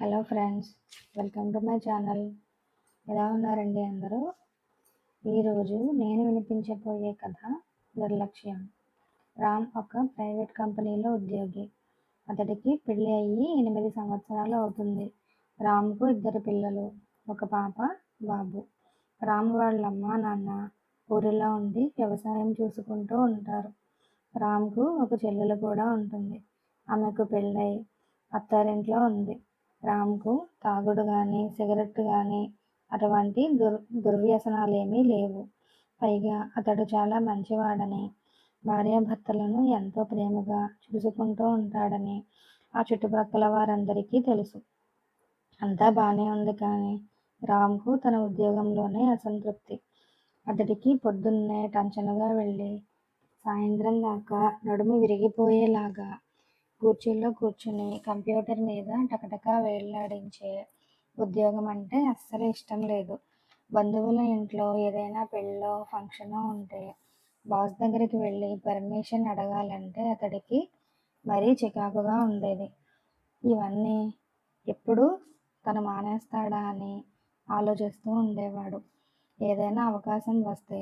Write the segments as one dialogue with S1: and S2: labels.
S1: Hello friends welcome to my channel. ఎలా ఉన్నారండి అందరూ? ఈరోజు నేను వినిపించబోయే కథ నిర్లక్ష్యం. రామ్ ఒక ప్రైవేట్ కంపెనీలో ఉద్యోగి. అతడికి పెళ్ళి అయ్యి ఎనిమిది సంవత్సరాలు అవుతుంది. రామ్కు ఇద్దరు పిల్లలు ఒక పాప బాబు. రామ్ వాళ్ళ అమ్మ నాన్న ఊరిలో ఉండి వ్యవసాయం చూసుకుంటూ ఉంటారు. రామ్కు ఒక చెల్లెలు కూడా ఉంటుంది. ఆమెకు పెళ్ళై అత్తారింట్లో ఉంది. రామ్కు తాగుడు కానీ సిగరెట్ కానీ అటువంటి దుర్ దుర్వ్యసనాలు ఏమీ లేవు. పైగా అతడు చాలా మంచివాడని భార్యాభర్తలను ఎంతో ప్రేమగా చూసుకుంటూ ఉంటాడని ఆ చుట్టుపక్కల వారందరికీ తెలుసు. అంతా బాగానే ఉంది కానీ రామ్కు తన ఉద్యోగంలోనే అసంతృప్తి. అతడికి పొద్దున్నే టంచనగా వెళ్ళి సాయంత్రం దాకా నడుము విరిగిపోయేలాగా కుర్చీలో కూర్చుని కంప్యూటర్ మీద టకటకా వేళ్ళాడించే ఉద్యోగం అంటే అస్సలు ఇష్టం లేదు. బంధువుల ఇంట్లో ఏదైనా పెళ్ళో ఫంక్షనో ఉంటే బాస్ దగ్గరికి వెళ్ళి పర్మిషన్ అడగాలంటే అతడికి మరీ చికాకుగా ఉండేది. ఇవన్నీ ఎప్పుడు తను మానేస్తాడా అని ఆలోచిస్తూ ఉండేవాడు. ఏదైనా అవకాశం వస్తే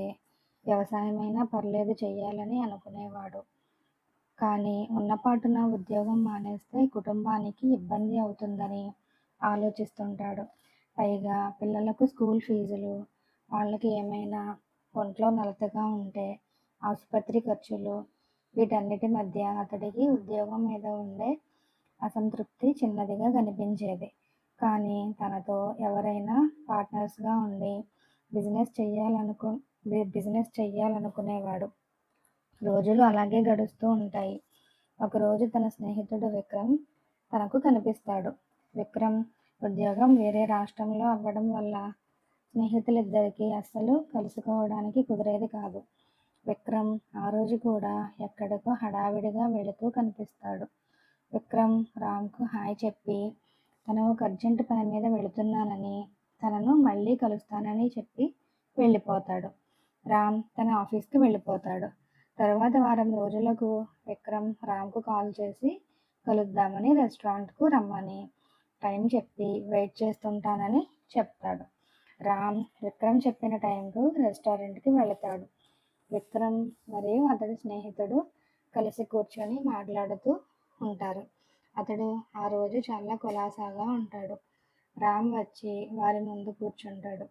S1: వ్యవసాయమైనా పర్లేదు చేయాలని అనుకునేవాడు. కానీ ఉన్నపాటున ఉద్యోగం మానేస్తే కుటుంబానికి ఇబ్బంది అవుతుందని ఆలోచిస్తుంటాడు. పైగా పిల్లలకు స్కూల్ ఫీజులు వాళ్ళకి ఏమైనా ఒంట్లో నలతగా ఉంటే ఆసుపత్రి ఖర్చులు వీటన్నిటి మధ్య అతడికి ఉద్యోగం మీద ఉండే అసంతృప్తి చిన్నదిగా కనిపించేది. కానీ తనతో ఎవరైనా పార్ట్నర్స్గా ఉండి బిజినెస్ చెయ్యాలనుకు బిజినెస్ చెయ్యాలనుకునేవాడు. రోజులు అలాగే గడుస్తూ ఉంటాయి. ఒకరోజు తన స్నేహితుడు విక్రమ్ తనకు కనిపిస్తాడు. విక్రమ్ ఉద్యోగం వేరే రాష్ట్రంలో అవ్వడం వల్ల స్నేహితులిద్దరికీ అస్సలు కలుసుకోవడానికి కుదిరేది కాదు. విక్రమ్ ఆ రోజు కూడా ఎక్కడికో హడావిడిగా వెళుతూ కనిపిస్తాడు. విక్రమ్ రామ్కు హాయ్ చెప్పి తను ఒక అర్జెంట్ పని మీద వెళుతున్నానని తనను మళ్ళీ కలుస్తానని చెప్పి వెళ్ళిపోతాడు. రామ్ తన ఆఫీస్కి వెళ్ళిపోతాడు. తర్వాత వారం రోజులకు విక్రమ్ రామ్కు కాల్ చేసి కలుద్దామని రెస్టారెంట్కు రమ్మని టైం చెప్పి వెయిట్ చేస్తుంటానని చెప్తాడు. రామ్ విక్రమ్ చెప్పిన టైంకు రెస్టారెంట్కి వెళతాడు. విక్రమ్ మరియు అతడి స్నేహితుడు కలిసి కూర్చొని మాట్లాడుతూ ఉంటారు. అతడు ఆ రోజు చాలా కులాసాగా ఉంటాడు. రామ్ వచ్చి వారి ముందు కూర్చుంటాడు.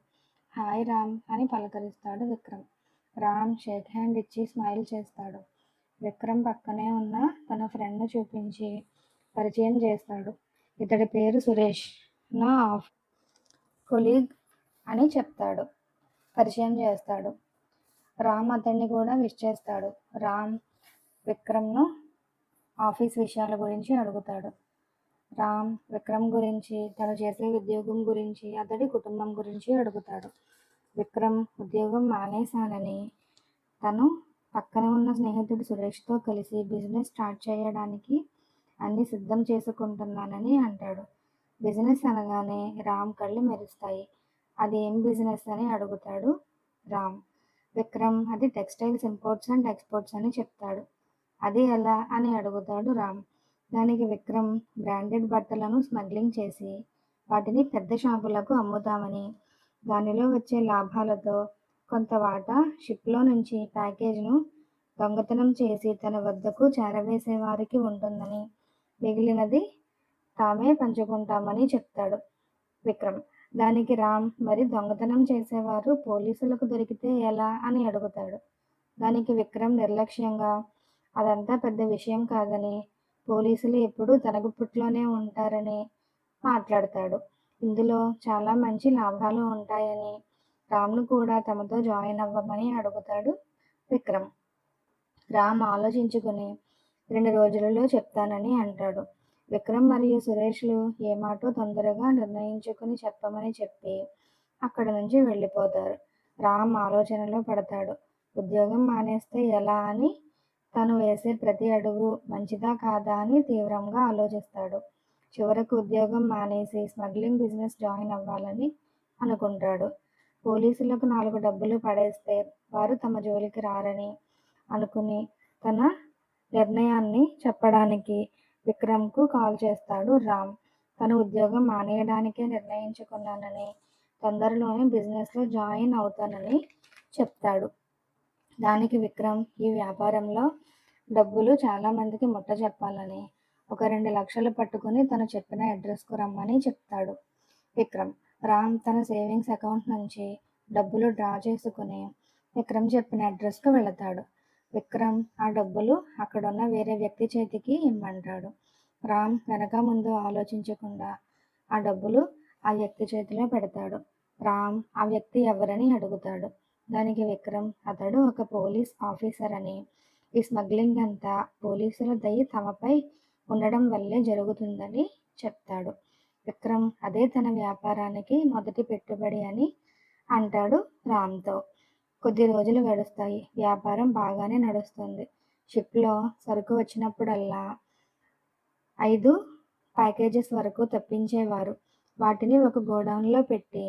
S1: హాయ్ రామ్ అని పలకరిస్తాడు విక్రమ్. రామ్ షేక్ హ్యాండ్ ఇచ్చి స్మైల్ చేస్తాడు. విక్రమ్ పక్కనే ఉన్న తన ఫ్రెండ్ చూపించి పరిచయం చేస్తాడు. ఇతడి పేరు సురేష్ నా ఆఫ్ కొలీగ్ అని చెప్తాడు. పరిచయం చేస్తాడు. రామ్ అతన్ని కూడా విష్ చేస్తాడు. రామ్ విక్రమ్ను ఆఫీస్ విషయాల గురించి అడుగుతాడు. రామ్ విక్రమ్ గురించి తను చేసే ఉద్యోగం గురించి అతడి కుటుంబం గురించి అడుగుతాడు. విక్రమ్ ఉద్యోగం మానేశానని. తను పక్కన ఉన్న స్నేహితుడు సురేష్తో కలిసి బిజినెస్ స్టార్ట్ చేయడానికి అన్ని సిద్ధం చేసుకుంటున్నానని అంటాడు. బిజినెస్ అనగానే రామ్ కళ్ళు మెరుస్తాయి. అది ఏం బిజినెస్ అని అడుగుతాడు రామ్. విక్రమ్ అది టెక్స్టైల్స్ ఇంపోర్ట్స్ అండ్ ఎక్స్పోర్ట్స్ అని చెప్తాడు. అది ఎలా అని అడుగుతాడు రామ్. దానికి విక్రమ్ బ్రాండెడ్ బట్టలను స్మగ్లింగ్ చేసి వాటిని పెద్ద షాపులకు అమ్ముతామని దానిలో వచ్చే లాభాలతో కొంత వాటా షిప్లో నుంచి ప్యాకేజ్ను దొంగతనం చేసి తన వద్దకు చేరవేసే వారికి ఉంటుందని. మిగిలినది తామే పంచుకుంటామని చెప్తాడు విక్రమ్. దానికి రామ్ మరి దొంగతనం చేసేవారు పోలీసులకు దొరికితే ఎలా అని అడుగుతాడు. దానికి విక్రమ్ నిర్లక్ష్యంగా అదంతా పెద్ద విషయం కాదని పోలీసులు ఎప్పుడూ తనకు పుట్లోనే ఉంటారని మాట్లాడతాడు. ఇందులో చాలా మంచి లాభాలు ఉంటాయని రామ్ను కూడా తమతో జాయిన్ అవ్వమని అడుగుతాడు విక్రమ్. రామ్ ఆలోచించుకుని రెండు రోజులలో చెప్తానని అంటాడు. విక్రమ్ మరియు సురేష్లు ఏమాటో తొందరగా నిర్ణయించుకుని చెప్పమని చెప్పి అక్కడి నుంచి వెళ్ళిపోతారు. రామ్ ఆలోచనలో పడతాడు. ఉద్యోగం మానేస్తే ఎలా అని? తను వేసే ప్రతి అడుగు మంచిదా కాదా అని తీవ్రంగా ఆలోచిస్తాడు. చివరకు ఉద్యోగం మానేసి స్మగ్లింగ్ బిజినెస్ జాయిన్ అవ్వాలని అనుకుంటాడు. పోలీసులకు నాలుగు డబ్బులు పడేస్తే వారు తమ జోలికి రారని అనుకుని తన నిర్ణయాన్ని చెప్పడానికి విక్రమ్కు కాల్ చేస్తాడు రామ్. తన ఉద్యోగం మానేయడానికే నిర్ణయించుకున్నానని తొందరలోనే బిజినెస్లో జాయిన్ అవుతానని చెప్తాడు. దానికి విక్రమ్ ఈ వ్యాపారంలో డబ్బులు చాలామందికి ముట్ట చెప్పాలని ఒక రెండు లక్షలు పట్టుకుని తను చెప్పిన అడ్రస్కు రమ్మని చెప్తాడు. విక్రమ్ రామ్ తన సేవింగ్స్ అకౌంట్ నుంచి డబ్బులు డ్రా చేసుకుని విక్రమ్ చెప్పిన అడ్రస్కు వెళతాడు. విక్రమ్ ఆ డబ్బులు అక్కడున్న వేరే వ్యక్తి చేతికి ఇమ్మంటాడు. రామ్ వెనక ముందు ఆలోచించకుండా ఆ డబ్బులు ఆ వ్యక్తి చేతిలో పెడతాడు. రామ్ ఆ వ్యక్తి ఎవరని అడుగుతాడు. దానికి విక్రమ్ అతడు ఒక పోలీస్ ఆఫీసర్ అని ఈ స్మగ్లింగ్ అంతా పోలీసుల దయ తమపై ఉండడం వల్లే జరుగుతుందని చెప్తాడు. విక్రమ్ అదే తన వ్యాపారానికి మొదటి పెట్టుబడి అని అంటాడు రామ్తో. కొద్ది రోజులు గడుస్తాయి. వ్యాపారం బాగానే నడుస్తుంది. షిప్లో సరుకు వచ్చినప్పుడల్లా ఐదు ప్యాకేజెస్ వరకు తప్పించేవారు. వాటిని ఒక గోడౌన్లో పెట్టి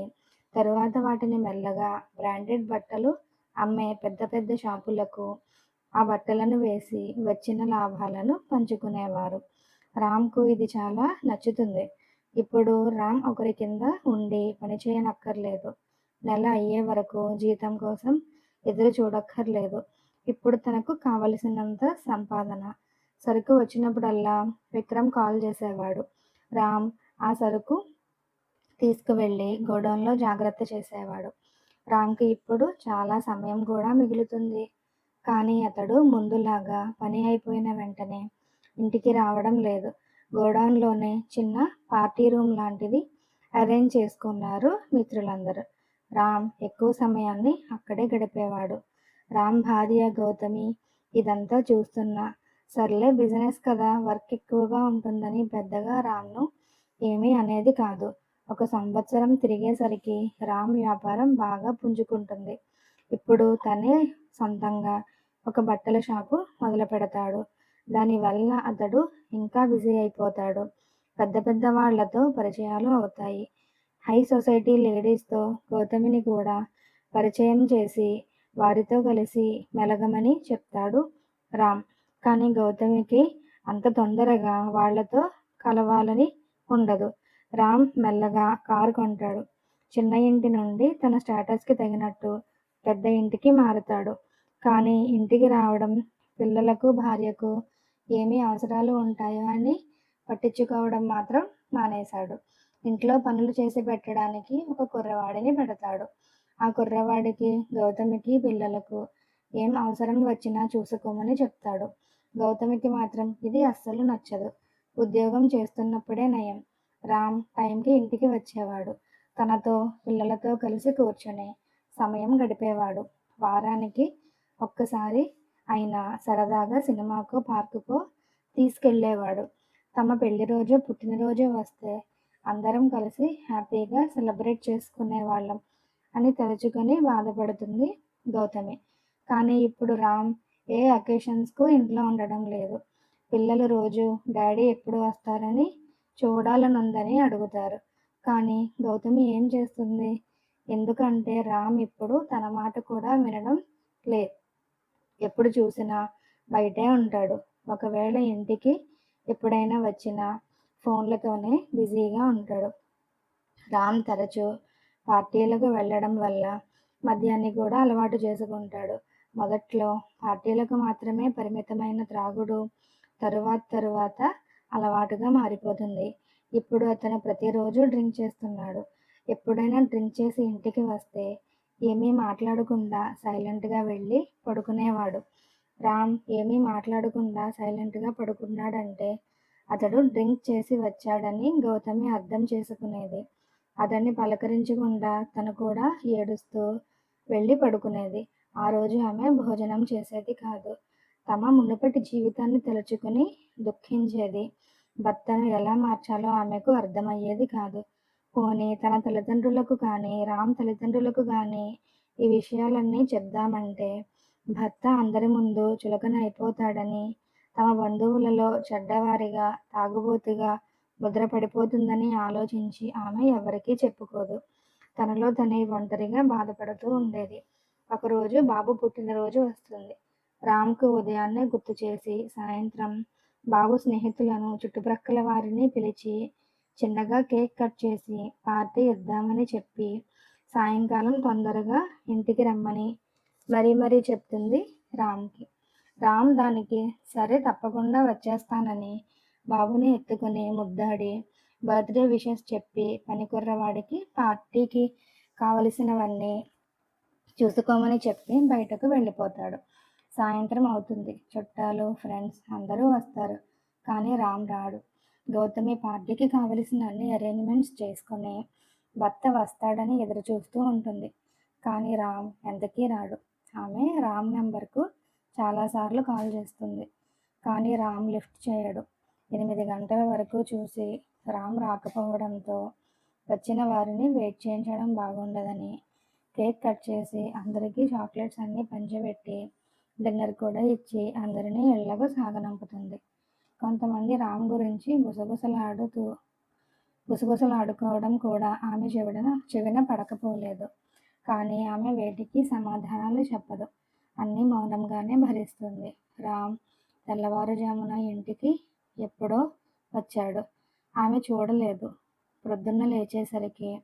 S1: తరువాత వాటిని మెల్లగా బ్రాండెడ్ బట్టలు అమ్మే పెద్ద పెద్ద షాపులకు ఆ బట్టలను వేసి వచ్చిన లాభాలను పంచుకునేవారు. రామ్కు ఇది చాలా నచ్చుతుంది. ఇప్పుడు రామ్ ఒకరి కింద ఉండి పని చేయనక్కర్లేదు. నెల అయ్యే వరకు జీతం కోసం ఎదురు చూడక్కర్లేదు. ఇప్పుడు తనకు కావలసినంత సంపాదన. సరుకు వచ్చినప్పుడల్లా విక్రమ్ కాల్ చేసేవాడు. రామ్ ఆ సరుకు తీసుకువెళ్ళి గోడౌన్లో జాగ్రత్త చేసేవాడు. రామ్కి ఇప్పుడు చాలా సమయం కూడా మిగులుతుంది. కానీ అతడు ముందులాగా పని అయిపోయిన వెంటనే ఇంటికి రావడం లేదు. గోడౌన్లోనే చిన్న పార్టీ రూమ్ లాంటిది అరేంజ్ చేసుకున్నారు మిత్రులందరూ. రామ్ ఎక్కువ సమయాన్ని అక్కడే గడిపేవాడు. రామ్ భార్య గౌతమి ఇదంతా చూస్తున్నా సర్లే బిజినెస్ కదా వర్క్ ఎక్కువగా ఉంటుందని పెద్దగా రామ్ను ఏమీ అనేది కాదు. ఒక సంవత్సరం తిరిగేసరికి రామ్ వ్యాపారం బాగా పుంజుకుంటుంది. ఇప్పుడు తనే సొంతంగా ఒక బట్టల షాపు మొదలు పెడతాడు. దానివల్ల అతడు ఇంకా బిజీ అయిపోతాడు. పెద్ద పెద్ద వాళ్ళతో పరిచయాలు అవుతాయి. హై సొసైటీ లేడీస్తో గౌతమిని కూడా పరిచయం చేసి వారితో కలిసి మెలగమని చెప్తాడు రామ్. కానీ గౌతమికి అంత తొందరగా వాళ్ళతో కలవాలని ఉండదు. రామ్ మెల్లగా కారు కొంటాడు. చిన్న ఇంటి నుండి తన స్టేటస్కి తగినట్టు పెద్ద ఇంటికి మారుతాడు. కానీ ఇంటికి రావడం పిల్లలకు భార్యకు ఏమి అవసరాలు ఉంటాయో అని పట్టించుకోవడం మాత్రం మానేశాడు. ఇంట్లో పనులు చేసి పెట్టడానికి ఒక కుర్రవాడిని పెడతాడు. ఆ కుర్రవాడికి గౌతమికి పిల్లలకు ఏం అవసరం వచ్చినా చూసుకోమని చెప్తాడు. గౌతమికి మాత్రం ఇది అస్సలు నచ్చదు. ఉద్యోగం చేస్తున్నప్పుడే నయం. రామ్ టైంకి ఇంటికి వచ్చేవాడు. తనతో పిల్లలతో కలిసి కూర్చొని సమయం గడిపేవాడు. వారానికి ఒక్కసారి అయినా సరదాగా సినిమాకో పార్కుకో తీసుకెళ్ళేవాడు. తమ పెళ్ళి రోజు పుట్టినరోజు వస్తే అందరం కలిసి హ్యాపీగా సెలబ్రేట్ చేసుకునే వాళ్ళం అని తలుచుకొని బాధపడుతుంది గౌతమి. కానీ ఇప్పుడు రామ్ ఏ అకేషన్స్కు ఇంట్లో ఉండడం లేదు. పిల్లలు రోజు డాడీ ఎప్పుడు వస్తారని చూడాలనుందని అడుగుతారు. కానీ గౌతమి ఏం చేస్తుంది? ఎందుకంటే రామ్ ఇప్పుడు తన మాట కూడా వినడం లేదు. ఎప్పుడు చూసినా బయటే ఉంటాడు. ఒకవేళ ఇంటికి ఎప్పుడైనా వచ్చినా ఫోన్లతోనే బిజీగా ఉంటాడు. రామ్ తరచూ పార్టీలకు వెళ్ళడం వల్ల మద్యాన్ని కూడా అలవాటు చేసుకుంటాడు. మొదట్లో పార్టీలకు మాత్రమే పరిమితమైన త్రాగుడు తరువాత తరువాత అలవాటుగా మారిపోతుంది. ఇప్పుడు అతను ప్రతిరోజు డ్రింక్ చేస్తున్నాడు. ఎప్పుడైనా డ్రింక్ చేసి ఇంటికి వస్తే ఏమీ మాట్లాడకుండా సైలెంట్గా వెళ్ళి పడుకునేవాడు. రామ్ ఏమీ మాట్లాడకుండా సైలెంట్గా పడుకున్నాడంటే అతడు డ్రింక్ చేసి వచ్చాడని గౌతమి అర్థం చేసుకునేది. అతన్ని పలకరించకుండా తను కూడా ఏడుస్తూ వెళ్ళి పడుకునేది. ఆ రోజు ఆమె భోజనం చేసేది కాదు. తమ మునుపటి జీవితాన్ని తలుచుకుని దుఃఖించేది. భర్తను ఎలా మార్చాలో ఆమెకు అర్థమయ్యేది కాదు. పోనీ తన తల్లిదండ్రులకు కానీ రామ్ తల్లిదండ్రులకు కానీ ఈ విషయాలన్నీ చెప్దామంటే భర్త అందరి ముందు చులకన అయిపోతాడని తమ బంధువులలో చెడ్డవారిగా తాగుబోతుగా ముద్రపడిపోతుందని ఆలోచించి ఆమె ఎవరికీ చెప్పుకోదు. తనలో తనే ఒంటరిగా బాధపడుతూ ఉండేది. ఒకరోజు బాబు పుట్టినరోజు వస్తుంది. రామ్కు ఉదయాన్నే గుర్తు చేసి సాయంత్రం బాబు స్నేహితులను చుట్టుప్రక్కల వారిని పిలిచి చిన్నగా కేక్ కట్ చేసి పార్టీ ఇద్దామని చెప్పి సాయంకాలం తొందరగా ఇంటికి రమ్మని మరీ మరీ చెప్తుంది రామ్కి. రామ్ దానికి సరే తప్పకుండా వచ్చేస్తానని బాబుని ఎత్తుకుని ముద్దాడి బర్త్డే విషెస్ చెప్పి పనికుర్రవాడికి పార్టీకి కావలసినవన్నీ చూసుకోమని చెప్పి బయటకు వెళ్ళిపోతాడు. సాయంత్రం అవుతుంది. చుట్టాలు ఫ్రెండ్స్ అందరూ వస్తారు. కానీ రామ్ రాడు. గౌతమి పార్టీకి కావలసిన అన్ని అరేంజ్మెంట్స్ చేసుకుని భర్త వస్తాడని ఎదురు చూస్తూ ఉంటుంది. కానీ రామ్ ఎంతకీ రాడు. ఆమె రామ్ నెంబర్కు చాలాసార్లు కాల్ చేస్తుంది. కానీ రామ్ లిఫ్ట్ చేయడు. ఎనిమిది గంటల వరకు చూసి రామ్ రాకపోవడంతో వచ్చిన వారిని వెయిట్ చేయించడం బాగుండదని కేక్ కట్ చేసి అందరికీ చాక్లెట్స్ అన్నీ పంచిపెట్టి డిన్నర్ కూడా ఇచ్చి అందరినీ ఇళ్ళకు సాగనంపుతుంది. కొంతమంది రామ్ గురించి గుసగుసలాడుతూ గుసగుసలాడుకోవడం కూడా ఆమె చెవిన చెవిన పడకపోలేదు. కానీ ఆమె వేటికి సమాధానాలు చెప్పదు. అన్నీ మౌనంగానే భరిస్తుంది. రామ్ తెల్లవారుజామున ఇంటికి ఎప్పుడో వచ్చాడు. ఆమె చూడలేదు. ప్రొద్దున్న లేచేసరికి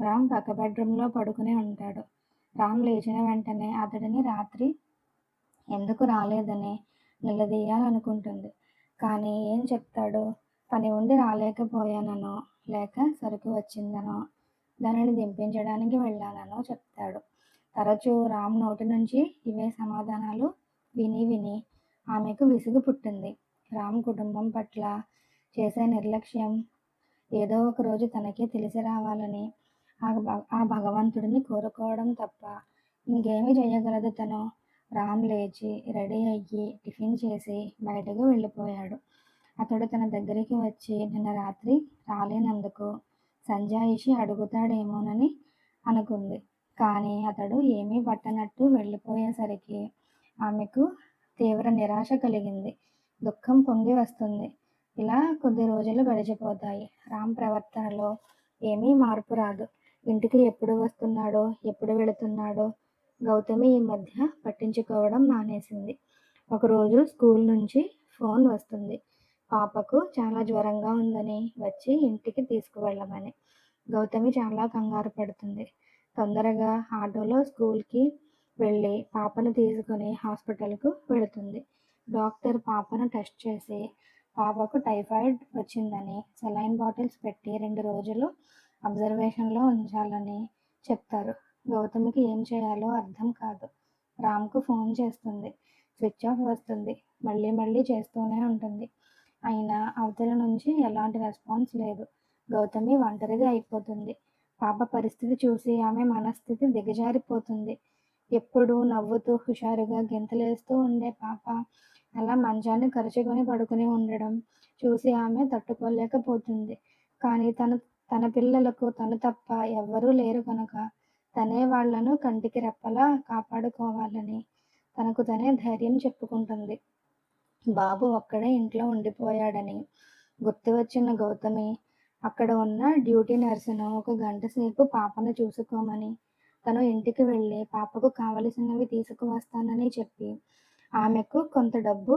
S1: రామ్ పక్క బెడ్రూమ్లో పడుకుని ఉంటాడు. రామ్ లేచిన వెంటనే అతడిని రాత్రి ఎందుకు రాలేదని నిలదీయాలనుకుంటుంది. కానీ ఏం చెప్తాడు? పని ఉండి రాలేకపోయాననో లేక సరుకు వచ్చిందనో దానిని దింపించడానికి వెళ్ళాననో చెప్తాడు. తరచూ రామ్ నోటి నుంచి ఇవే సమాధానాలు విని విని ఆమెకు విసుగు పుట్టింది. రామ్ కుటుంబం పట్ల చేసే నిర్లక్ష్యం ఏదో ఒక రోజు తనకే తెలిసి రావాలని ఆ ఆ భగవంతుడిని కోరుకోవడం తప్ప ఇంకేమి చేయగలదు తను. రామ్ లేచి రెడీ అయ్యి టిఫిన్ చేసి బయటకు వెళ్ళిపోయాడు. అతడు తన దగ్గరికి వచ్చి నిన్న రాత్రి రాలేనందుకు సంజాయిషి అడుగుతాడేమోనని అనుకుంది. కానీ అతడు ఏమీ పట్టనట్టు వెళ్ళిపోయేసరికి ఆమెకు తీవ్ర నిరాశ కలిగింది. దుఃఖం పొంగి వస్తుంది. ఇలా కొద్ది రోజులు గడిచిపోతాయి. రామ్ ప్రవర్తనలో ఏమీ మార్పు రాదు. ఇంటికి ఎప్పుడు వస్తున్నాడో ఎప్పుడు వెళుతున్నాడో గౌతమి ఈ మధ్య పట్టించుకోవడం మానేసింది. ఒకరోజు స్కూల్ నుంచి ఫోన్ వస్తుంది. పాపకు చాలా జ్వరంగా ఉందని వచ్చి ఇంటికి తీసుకువెళ్ళమని. గౌతమి చాలా కంగారు పడుతుంది. తొందరగా ఆటోలో స్కూల్కి వెళ్ళి పాపను తీసుకుని హాస్పిటల్కు వెళుతుంది. డాక్టర్ పాపను టెస్ట్ చేసి పాపకు టైఫాయిడ్ వచ్చిందని సెలైన్ బాటిల్స్ పెట్టి రెండు రోజులు అబ్జర్వేషన్లో ఉంచాలని చెప్తారు. గౌతమికి ఏం చేయాలో అర్థం కాదు. రామ్కు ఫోన్ చేస్తుంది. స్విచ్ ఆఫ్ వస్తుంది. మళ్ళీ మళ్ళీ చేస్తూనే ఉంటుంది. అయినా అవతల నుంచి ఎలాంటి రెస్పాన్స్ లేదు. గౌతమి ఒంటరిగా అయిపోతుంది. పాప పరిస్థితి చూసి ఆమె మనస్థితి దిగజారిపోతుంది. ఎప్పుడూ నవ్వుతూ హుషారుగా గెంతులేస్తూ ఉండే పాప అలా మంచాన్ని కరుచుకొని పడుకుని ఉండడం చూసి ఆమె తట్టుకోలేకపోతుంది. కానీ తన తన పిల్లలకు తను తప్ప ఎవ్వరూ లేరు కనుక తనే వాళ్ళను కంటికి రెప్పలా కాపాడుకోవాలని తనకు తనే ధైర్యం చెప్పుకుంటుంది. బాబు ఒక్కడే ఇంట్లో ఉండిపోయాడని గుర్తు వచ్చిన గౌతమి అక్కడ ఉన్న డ్యూటీ నర్సును ఒక గంట సేపు పాపను చూసుకోమని తను ఇంటికి వెళ్ళి పాపకు కావలసినవి తీసుకువస్తానని చెప్పి ఆమెకు కొంత డబ్బు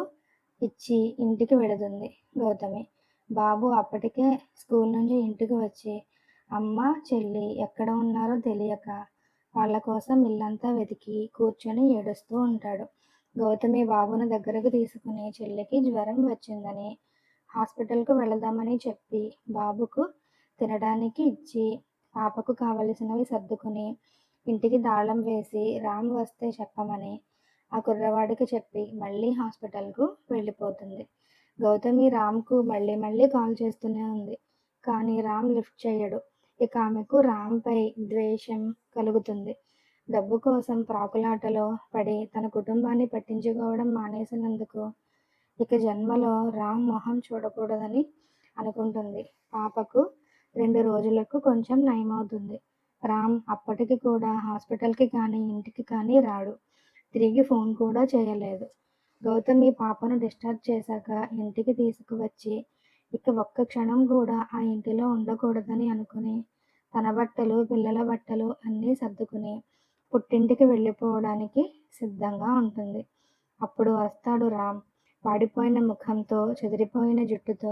S1: ఇచ్చి ఇంటికి వెళుతుంది గౌతమి. బాబు అప్పటికే స్కూల్ నుంచి ఇంటికి వచ్చి అమ్మ చెల్లి ఎక్కడ ఉన్నారో తెలియక వాళ్ళ కోసం ఇల్లంతా వెతికి కూర్చొని ఏడుస్తూ ఉంటాడు. గౌతమి బాబును దగ్గరకు తీసుకుని చెల్లికి జ్వరం వచ్చిందని హాస్పిటల్కు వెళదామని చెప్పి బాబుకు తినడానికి ఇచ్చి పాపకు కావలసినవి సర్దుకుని ఇంటికి దాళం వేసి రామ్ వస్తే చెప్పమని ఆ కుర్రవాడికి చెప్పి మళ్ళీ హాస్పిటల్కు వెళ్ళిపోతుంది. గౌతమి రామ్కు మళ్ళీ మళ్ళీ కాల్ చేస్తూనే ఉంది. కానీ రామ్ లిఫ్ట్ చేయడు. ఇక ఆమెకు రామ్పై ద్వేషం కలుగుతుంది. డబ్బు కోసం ప్రాకులాటలో పడి తన కుటుంబాన్ని పట్టించుకోవడం మానేసినందుకు ఇక జన్మలో రామ్ మొహం చూడకూడదని అనుకుంటుంది. పాపకు రెండు రోజులకు కొంచెం నయమవుతుంది. రామ్ అప్పటికి కూడా హాస్పిటల్కి కానీ ఇంటికి కానీ రాడు. తిరిగి ఫోన్ కూడా చేయలేదు. గౌతమి పాపను డిశ్చార్జ్ చేశాక ఇంటికి తీసుకువచ్చి ఇక ఒక్క క్షణం కూడా ఆ ఇంటిలో ఉండకూడదని అనుకుని తన బట్టలు పిల్లల బట్టలు అన్నీ సర్దుకుని పుట్టింటికి వెళ్ళిపోవడానికి సిద్ధంగా ఉంటుంది. అప్పుడు వస్తాడు రామ్. వాడిపోయిన ముఖంతో చెదిరిపోయిన జుట్టుతో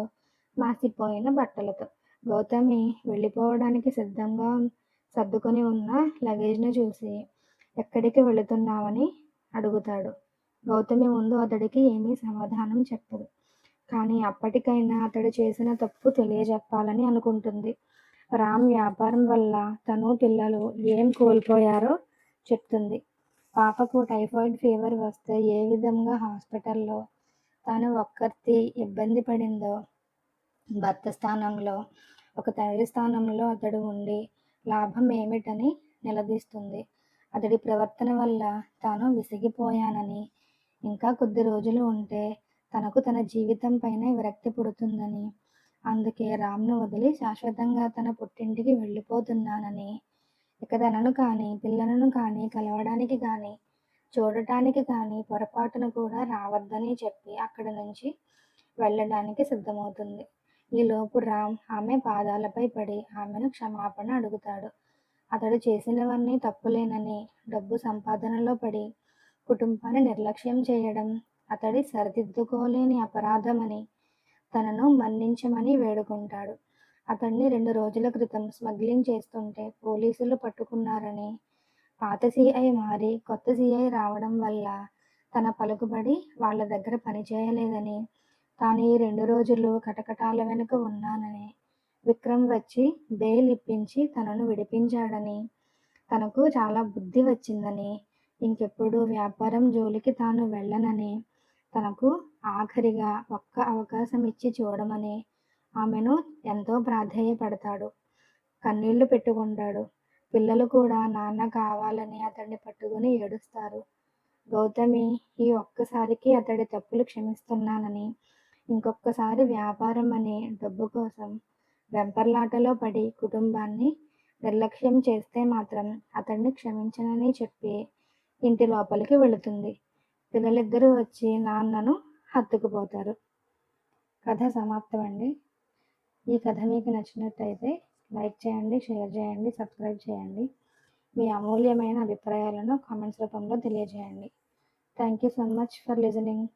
S1: మాసిపోయిన బట్టలతో. గౌతమి వెళ్ళిపోవడానికి సిద్ధంగా సర్దుకొని ఉన్న లగేజ్ను చూసి ఎక్కడికి వెళుతున్నావని అడుగుతాడు. గౌతమి ముందు అతడికి ఏమీ సమాధానం చెప్పదు. కానీ అప్పటికైనా అతడు చేసిన తప్పు తెలియజెప్పాలని అనుకుంటుంది. రామ్ వ్యాపారం వల్ల తను పిల్లలు ఏం కోల్పోయారో చెప్తుంది. పాపకు టైఫాయిడ్ ఫీవర్ వస్తే ఏ విధంగా హాస్పిటల్లో తాను ఒక్కరితి ఇబ్బంది పడిందో భర్త స్థానంలో ఒక తండ్రి స్థానంలో అతడు ఉండి లాభం ఏమిటని నిలదీస్తుంది. అతడి ప్రవర్తన వల్ల తాను విసిగిపోయానని ఇంకా కొద్ది రోజులు ఉంటే తనకు తన జీవితం పైన విరక్తి పుడుతుందని. అందుకే రామ్ను వదిలి శాశ్వతంగా తన పుట్టింటికి వెళ్ళిపోతున్నానని. ఇక తనను కానీ పిల్లలను కానీ కలవడానికి కానీ చూడటానికి కానీ పొరపాటును కూడా రావద్దని చెప్పి అక్కడి నుంచి వెళ్ళడానికి సిద్ధమవుతుంది. ఈలోపు రామ్ ఆమె పాదాలపై పడి ఆమెను క్షమాపణ అడుగుతాడు. అతడు చేసినవన్నీ తప్పులేనని డబ్బు సంపాదనలో పడి కుటుంబాన్ని నిర్లక్ష్యం చేయడం అతడి సరిదిద్దుకోలేని అపరాధమని తనను మన్నించమని వేడుకుంటాడు. అతన్ని రెండు రోజుల క్రితం స్మగ్లింగ్ చేస్తుంటే పోలీసులు పట్టుకున్నారని పాత సిఐ మారి కొత్త సిఐ రావడం వల్ల తన పలుకుబడి వాళ్ళ దగ్గర పనిచేయలేదని తాను ఈ రెండు రోజులు కటకటాల వెనుక ఉన్నానని విక్రమ్ వచ్చి బెయిల్ ఇప్పించి తనను విడిపించాడని తనకు చాలా బుద్ధి వచ్చిందని ఇంకెప్పుడు వ్యాపారం జోలికి తాను వెళ్ళనని తనకు ఆఖరిగా ఒక్క అవకాశం ఇచ్చి చూడమని ఆమెను ఎంతో ప్రాధేయపడతాడు. కన్నీళ్ళు పెట్టుకుంటాడు. పిల్లలు కూడా నాన్న కావాలని అతడిని పట్టుకుని ఏడుస్తారు. గౌతమి ఈ ఒక్కసారికి అతడి తప్పులు క్షమిస్తున్నానని ఇంకొకసారి వ్యాపారం అనే డబ్బు కోసం వెంపర్లాటలో పడి కుటుంబాన్ని నిర్లక్ష్యం చేస్తే మాత్రం అతన్ని క్షమించనని చెప్పి ఇంటి లోపలికి వెళుతుంది. పిల్లలిద్దరూ వచ్చి నాన్నను హత్తుకుపోతారు కథ సమాప్తం అండి ఈ కథ మీకు నచ్చినట్టయితే లైక్ చేయండి షేర్ చేయండి సబ్స్క్రైబ్ చేయండి. మీ అమూల్యమైన అభిప్రాయాలను కామెంట్స్ రూపంలో తెలియజేయండి. Thank you so much for listening.